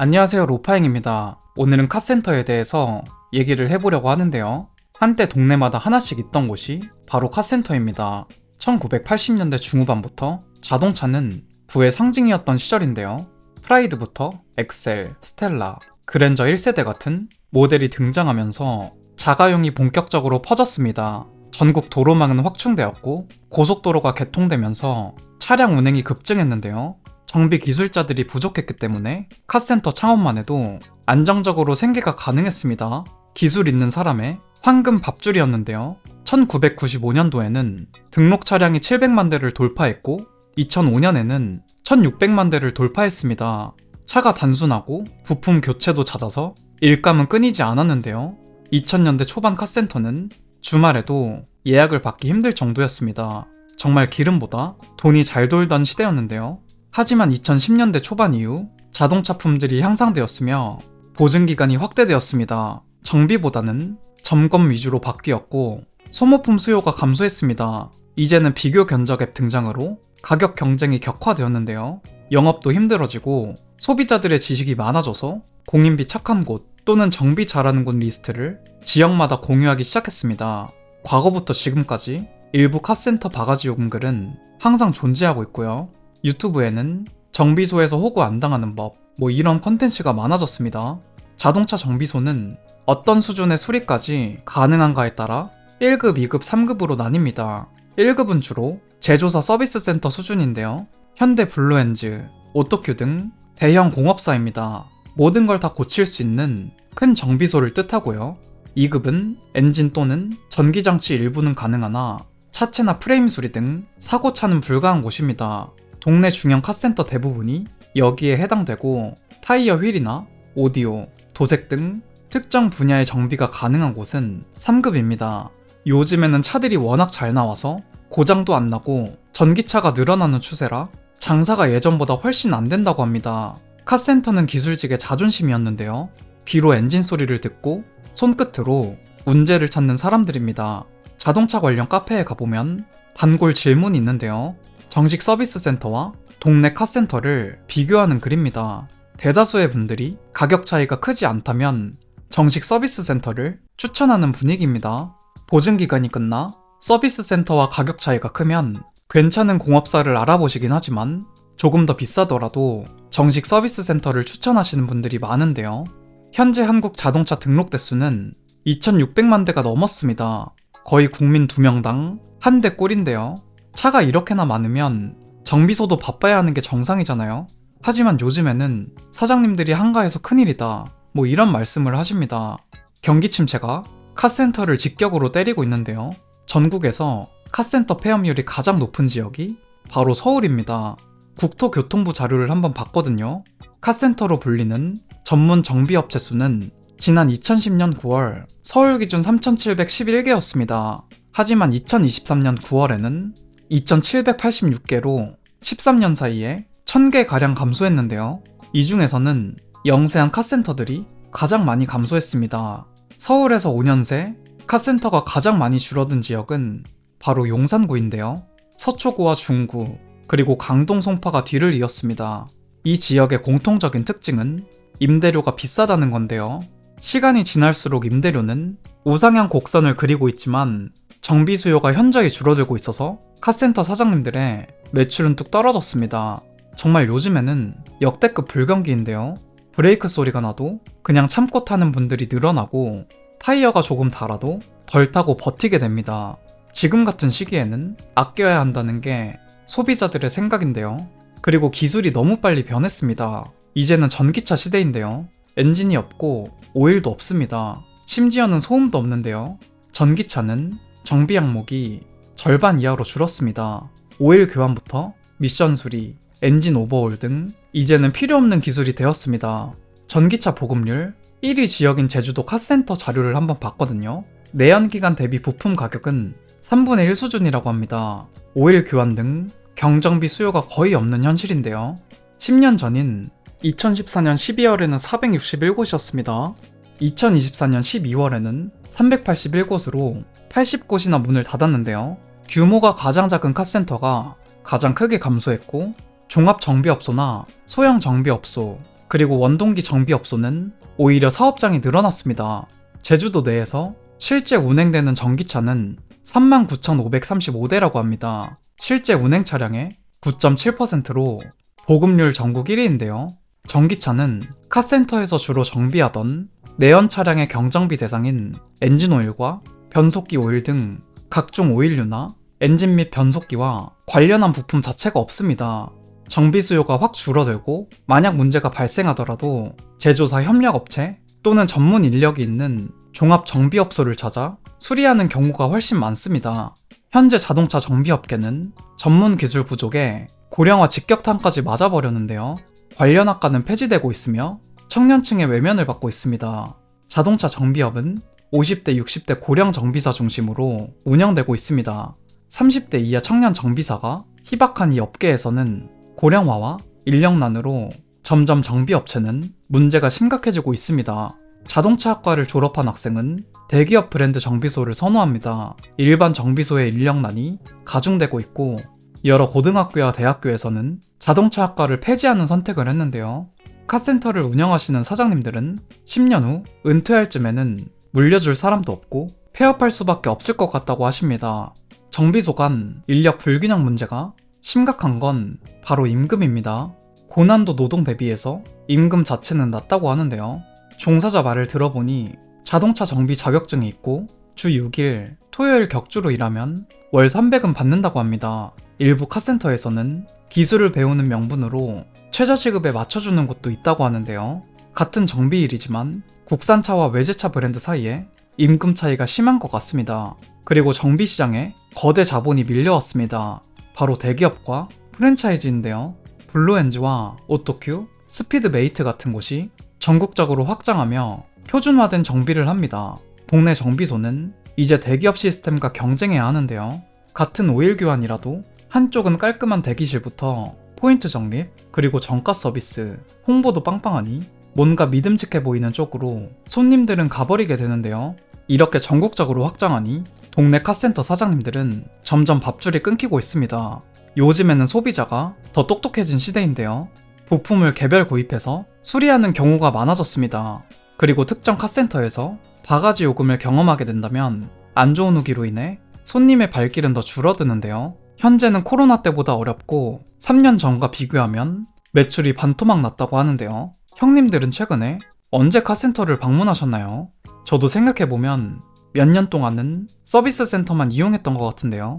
안녕하세요 로파행입니다. 오늘은 카센터에 대해서 얘기를 해보려고 하는데요. 한때 동네마다 하나씩 있던 곳이 바로 카센터입니다. 1980년대 중후반부터 자동차는 부의 상징이었던 시절인데요. 프라이드부터 엑셀, 스텔라, 그랜저 1세대 같은 모델이 등장하면서 자가용이 본격적으로 퍼졌습니다. 전국 도로망은 확충되었고 고속도로가 개통되면서 차량 운행이 급증했는데요. 정비 기술자들이 부족했기 때문에 카센터 창업만 해도 안정적으로 생계가 가능했습니다. 기술 있는 사람의 황금 밥줄이었는데요. 1995년도에는 등록 차량이 700만 대를 돌파했고 2005년에는 1600만 대를 돌파했습니다. 차가 단순하고 부품 교체도 잦아서 일감은 끊이지 않았는데요. 2000년대 초반 카센터는 주말에도 예약을 받기 힘들 정도였습니다. 정말 기름보다 돈이 잘 돌던 시대였는데요. 하지만 2010년대 초반 이후 자동차 품질이 향상되었으며 보증기간이 확대되었습니다. 정비보다는 점검 위주로 바뀌었고 소모품 수요가 감소했습니다. 이제는 비교 견적 앱 등장으로 가격 경쟁이 격화되었는데요. 영업도 힘들어지고 소비자들의 지식이 많아져서 공인비 착한 곳 또는 정비 잘하는 곳 리스트를 지역마다 공유하기 시작했습니다. 과거부터 지금까지 일부 카센터 바가지 요금글은 항상 존재하고 있고요. 유튜브에는 정비소에서 호구 안 당하는 법, 뭐 이런 컨텐츠가 많아졌습니다. 자동차 정비소는 어떤 수준의 수리까지 가능한가에 따라 1급, 2급, 3급으로 나뉩니다. 1급은 주로 제조사 서비스 센터 수준인데요. 현대 블루엔즈, 오토큐 등 대형 공업사입니다. 모든 걸 다 고칠 수 있는 큰 정비소를 뜻하고요. 2급은 엔진 또는 전기장치 일부는 가능하나 차체나 프레임 수리 등 사고차는 불가한 곳입니다. 동네 중형 카센터 대부분이 여기에 해당되고 타이어 휠이나 오디오, 도색 등 특정 분야의 정비가 가능한 곳은 3급입니다. 요즘에는 차들이 워낙 잘 나와서 고장도 안 나고 전기차가 늘어나는 추세라 장사가 예전보다 훨씬 안 된다고 합니다. 카센터는 기술직의 자존심이었는데요. 귀로 엔진 소리를 듣고 손끝으로 문제를 찾는 사람들입니다. 자동차 관련 카페에 가보면 단골 질문이 있는데요. 정식 서비스 센터와 동네 카센터를 비교하는 글입니다. 대다수의 분들이 가격 차이가 크지 않다면 정식 서비스 센터를 추천하는 분위기입니다. 보증 기간이 끝나 서비스 센터와 가격 차이가 크면 괜찮은 공업사를 알아보시긴 하지만 조금 더 비싸더라도 정식 서비스 센터를 추천하시는 분들이 많은데요. 현재 한국 자동차 등록 대수는 2,600만 대가 넘었습니다. 거의 국민 2명당 한 대 꼴인데요. 차가 이렇게나 많으면 정비소도 바빠야 하는 게 정상이잖아요. 하지만 요즘에는 사장님들이 한가해서 큰일이다. 뭐 이런 말씀을 하십니다. 경기 침체가 카센터를 직격으로 때리고 있는데요. 전국에서 카센터 폐업률이 가장 높은 지역이 바로 서울입니다. 국토교통부 자료를 한번 봤거든요. 카센터로 불리는 전문 정비업체 수는 지난 2010년 9월 서울 기준 3,711개였습니다. 하지만 2023년 9월에는 2,786개로 13년 사이에 1000개 가량 감소했는데요. 이 중에서는 영세한 카센터들이 가장 많이 감소했습니다. 서울에서 5년 새 카센터가 가장 많이 줄어든 지역은 바로 용산구인데요. 서초구와 중구, 그리고 강동 송파가 뒤를 이었습니다. 이 지역의 공통적인 특징은 임대료가 비싸다는 건데요. 시간이 지날수록 임대료는 우상향 곡선을 그리고 있지만 정비 수요가 현저히 줄어들고 있어서 카센터 사장님들의 매출은 뚝 떨어졌습니다. 정말 요즘에는 역대급 불경기인데요. 브레이크 소리가 나도 그냥 참고 타는 분들이 늘어나고 타이어가 조금 달아도 덜 타고 버티게 됩니다. 지금 같은 시기에는 아껴야 한다는 게 소비자들의 생각인데요. 그리고 기술이 너무 빨리 변했습니다. 이제는 전기차 시대인데요. 엔진이 없고 오일도 없습니다. 심지어는 소음도 없는데요. 전기차는 정비 항목이 절반 이하로 줄었습니다. 오일 교환부터 미션 수리, 엔진 오버홀 등 이제는 필요 없는 기술이 되었습니다. 전기차 보급률 1위 지역인 제주도 카센터 자료를 한번 봤거든요. 내연기관 대비 부품 가격은 3분의 1 수준이라고 합니다. 오일 교환 등 경정비 수요가 거의 없는 현실인데요. 10년 전인 2014년 12월에는 461곳이었습니다. 2024년 12월에는 381곳으로 80곳이나 문을 닫았는데요. 규모가 가장 작은 카센터가 가장 크게 감소했고 종합 정비업소나 소형 정비업소, 그리고 원동기 정비업소는 오히려 사업장이 늘어났습니다. 제주도 내에서 실제 운행되는 전기차는 39,535대라고 합니다. 실제 운행 차량의 9.7%로 보급률 전국 1위인데요. 전기차는 카센터에서 주로 정비하던 내연 차량의 경정비 대상인 엔진 오일과 변속기 오일 등 각종 오일류나 엔진 및 변속기와 관련한 부품 자체가 없습니다. 정비 수요가 확 줄어들고 만약 문제가 발생하더라도 제조사 협력업체 또는 전문 인력이 있는 종합 정비업소를 찾아 수리하는 경우가 훨씬 많습니다. 현재 자동차 정비업계는 전문 기술 부족에 고령화 직격탄까지 맞아버렸는데요. 관련 학과는 폐지되고 있으며 청년층의 외면을 받고 있습니다. 자동차 정비업은 50대, 60대 고령 정비사 중심으로 운영되고 있습니다. 30대 이하 청년 정비사가 희박한 이 업계에서는 고령화와 인력난으로 점점 정비업체는 문제가 심각해지고 있습니다. 자동차학과를 졸업한 학생은 대기업 브랜드 정비소를 선호합니다. 일반 정비소의 인력난이 가중되고 있고 여러 고등학교와 대학교에서는 자동차학과를 폐지하는 선택을 했는데요. 카센터를 운영하시는 사장님들은 10년 후 은퇴할 쯤에는 물려줄 사람도 없고 폐업할 수밖에 없을 것 같다고 하십니다. 정비소 간 인력 불균형 문제가 심각한 건 바로 임금입니다. 고난도 노동 대비해서 임금 자체는 낮다고 하는데요. 종사자 말을 들어보니 자동차 정비 자격증이 있고 주 6일 토요일 격주로 일하면 월 300은 받는다고 합니다. 일부 카센터에서는 기술을 배우는 명분으로 최저시급에 맞춰주는 곳도 있다고 하는데요. 같은 정비일이지만 국산차와 외제차 브랜드 사이에 임금 차이가 심한 것 같습니다. 그리고 정비 시장에 거대 자본이 밀려왔습니다. 바로 대기업과 프랜차이즈인데요. 블루엔즈와 오토큐, 스피드메이트 같은 곳이 전국적으로 확장하며 표준화된 정비를 합니다. 동네 정비소는 이제 대기업 시스템과 경쟁해야 하는데요. 같은 오일 교환이라도 한쪽은 깔끔한 대기실부터 포인트 적립, 그리고 정가 서비스, 홍보도 빵빵하니 뭔가 믿음직해 보이는 쪽으로 손님들은 가버리게 되는데요. 이렇게 전국적으로 확장하니 동네 카센터 사장님들은 점점 밥줄이 끊기고 있습니다. 요즘에는 소비자가 더 똑똑해진 시대인데요. 부품을 개별 구입해서 수리하는 경우가 많아졌습니다. 그리고 특정 카센터에서 바가지 요금을 경험하게 된다면 안 좋은 후기로 인해 손님의 발길은 더 줄어드는데요. 현재는 코로나 때보다 어렵고 3년 전과 비교하면 매출이 반토막 났다고 하는데요. 형님들은 최근에 언제 카센터를 방문하셨나요? 저도 생각해보면 몇 년 동안은 서비스 센터만 이용했던 것 같은데요.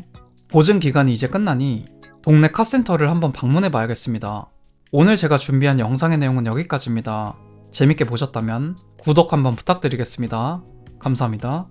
보증 기간이 이제 끝나니 동네 카센터를 한번 방문해 봐야겠습니다. 오늘 제가 준비한 영상의 내용은 여기까지입니다. 재밌게 보셨다면 구독 한번 부탁드리겠습니다. 감사합니다.